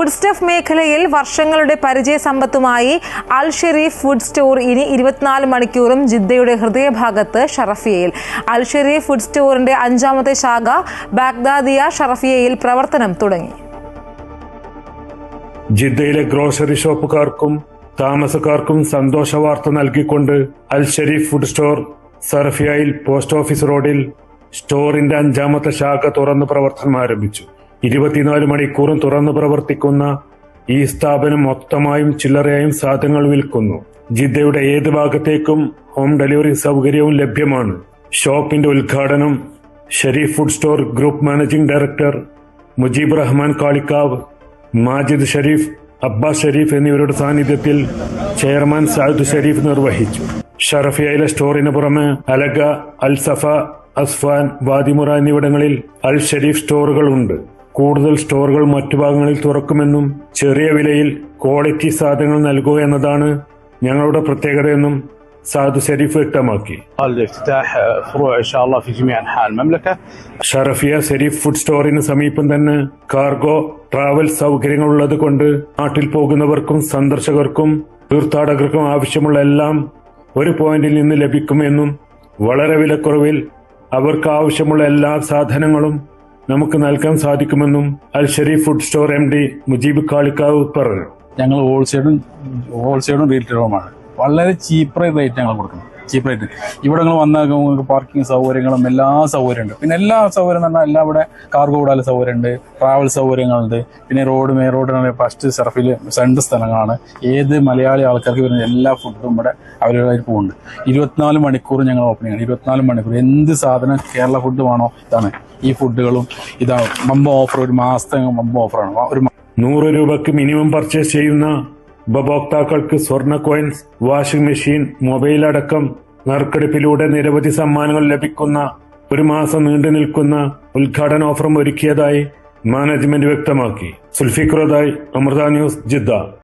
Food stuff മേഖലയിൽ വർഷങ്ങളുടെ പരിചയ സമ്പത്തുമായി അൽ ഷെരീഫ് ഫുഡ് സ്റ്റോർ ഇനി ഇരുപത്തിനാല് മണിക്കൂറും ജിദ്ദയുടെ ഹൃദയഭാഗത്ത് ഷറഫിയയിൽ. അൽ ഷെരീഫ് ഫുഡ് സ്റ്റോറിന്റെ അഞ്ചാമത്തെ ശാഖ ബാഗ്ദാദിയ ഷറഫിയയിൽ പ്രവർത്തനം തുടങ്ങി. ജിദ്ദയിലെ ഗ്രോസറി ഷോപ്പുകാർക്കും താമസക്കാർക്കും സന്തോഷ വാർത്ത നൽകിക്കൊണ്ട് അൽ ഷെരീഫ് ഫുഡ് സ്റ്റോർ സർഫിയയിൽ പോസ്റ്റ് ഓഫീസ് റോഡിൽ സ്റ്റോറിന്റെ അഞ്ചാമത്തെ ശാഖ തുറന്ന് പ്രവർത്തനം ആരംഭിച്ചു. ഇരുപത്തിനാല് മണിക്കൂറും തുറന്നു പ്രവർത്തിക്കുന്ന ഈ സ്ഥാപനം മൊത്തമായും ചില്ലറയായും സാധനങ്ങൾ വിൽക്കുന്നു. ജിദ്ദയുടെ ഏത് ഭാഗത്തേക്കും ഹോം ഡെലിവറി സൗകര്യവും ലഭ്യമാണ്. ഷോപ്പിന്റെ ഉദ്ഘാടനം Sharif food store group managing director Mujeeb Rahman Kalikavu Majid Sharif Abbas Sharif എന്നിവരുടെ സാന്നിധ്യത്തിൽ ചെയർമാൻ സായുദ് ഷരീഫ് നിർവഹിച്ചു. ഷറഫിയയിലെ സ്റ്റോറിന് പുറമെ അലഗ അൽ സഫ അസ്ഫാൻ വാദിമുറ എന്നിവിടങ്ങളിൽ അൽ ഷരീഫ് സ്റ്റോറുകൾ ഉണ്ട്. കൂടുതൽ സ്റ്റോറുകൾ മറ്റു ഭാഗങ്ങളിൽ തുറക്കുമെന്നും ചെറിയ വിലയിൽ ക്വാളിറ്റി സാധനങ്ങൾ നൽകുക എന്നതാണ് ഞങ്ങളുടെ പ്രത്യേകതയെന്നും സാദ് ഷെരീഫ് വ്യക്തമാക്കി. ഷറഫിയ ഷെരീഫ് ഫുഡ് സ്റ്റോറിന് സമീപം തന്നെ കാർഗോ ട്രാവൽ സൗകര്യങ്ങൾ ഉള്ളത് കൊണ്ട് നാട്ടിൽ പോകുന്നവർക്കും സന്ദർശകർക്കും തീർത്ഥാടകർക്കും ആവശ്യമുള്ള എല്ലാം ഒരു പോയിന്റിൽ നിന്ന് ലഭിക്കുമെന്നും വളരെ വിലക്കുറവിൽ അവർക്ക് ആവശ്യമുള്ള എല്ലാ സാധനങ്ങളും നമുക്ക് നൽകാൻ സാധിക്കുമെന്നും Al Sharif food store M D Mujeeb Kalikavu പറഞ്ഞു. ഞങ്ങൾ ഹോൾസെയിലും ഹോൾസെയിലും റീറ്റെയിലുമാണ് വളരെ ചീപ്പ് റേറ്റ് ഞങ്ങൾ കൊടുക്കുന്നത് ചീപ്പ് റേറ്റ് ഇവിടെ നിങ്ങൾ വന്നാൽ നിങ്ങൾക്ക് പാർക്കിംഗ് സൗകര്യങ്ങളും എല്ലാ സൗകര്യമുണ്ട്. പിന്നെ എല്ലാ സൗകര്യം എന്ന് പറഞ്ഞാൽ എല്ലാം ഇവിടെ കാർഗോ വിടാനുള്ള സൗകര്യമുണ്ട്. ട്രാവൽ സൗകര്യങ്ങളുണ്ട്. പിന്നെ റോഡ് മേ റോഡ് ഫസ്റ്റ് സർഫിൽ രണ്ട് സ്ഥലങ്ങളാണ്. ഏത് മലയാളി ആൾക്കാർക്ക് വരുന്ന എല്ലാ ഫുഡും ഇവിടെ ആയിട്ട് പോകുന്നുണ്ട്. ഇരുപത്തിനാല് മണിക്കൂർ ഞങ്ങൾ ഓപ്പണിംഗ് ആണ് ഇരുപത്തിനാല് മണിക്കൂർ എന്ത് സാധനം കേരള ഫുഡ് വേണോ ഇതാണ് ഈ ഫുഡുകളും ഇതാണ്. മമ്പ ഓഫർ ഒരു മാസത്തെ മമ്പ ഓഫറാണ് ഒരു നൂറ് രൂപക്ക് മിനിമം പർച്ചേസ് ചെയ്യുന്ന ഉപഭോക്താക്കൾക്ക് സ്വർണ കോയിൻസ് വാഷിംഗ് മെഷീൻ മൊബൈൽ അടക്കം നറുക്കെടുപ്പിലൂടെ നിരവധി സമ്മാനങ്ങൾ ലഭിക്കുന്ന ഒരു മാസം നീണ്ടു നിൽക്കുന്ന ഉദ്ഘാടന ഓഫറും ഒരുക്കിയതായി മാനേജ്മെന്റ് വ്യക്തമാക്കി. സുൽഫിഖുറദായി അമൃത ന്യൂസ് ജിദ്ദ.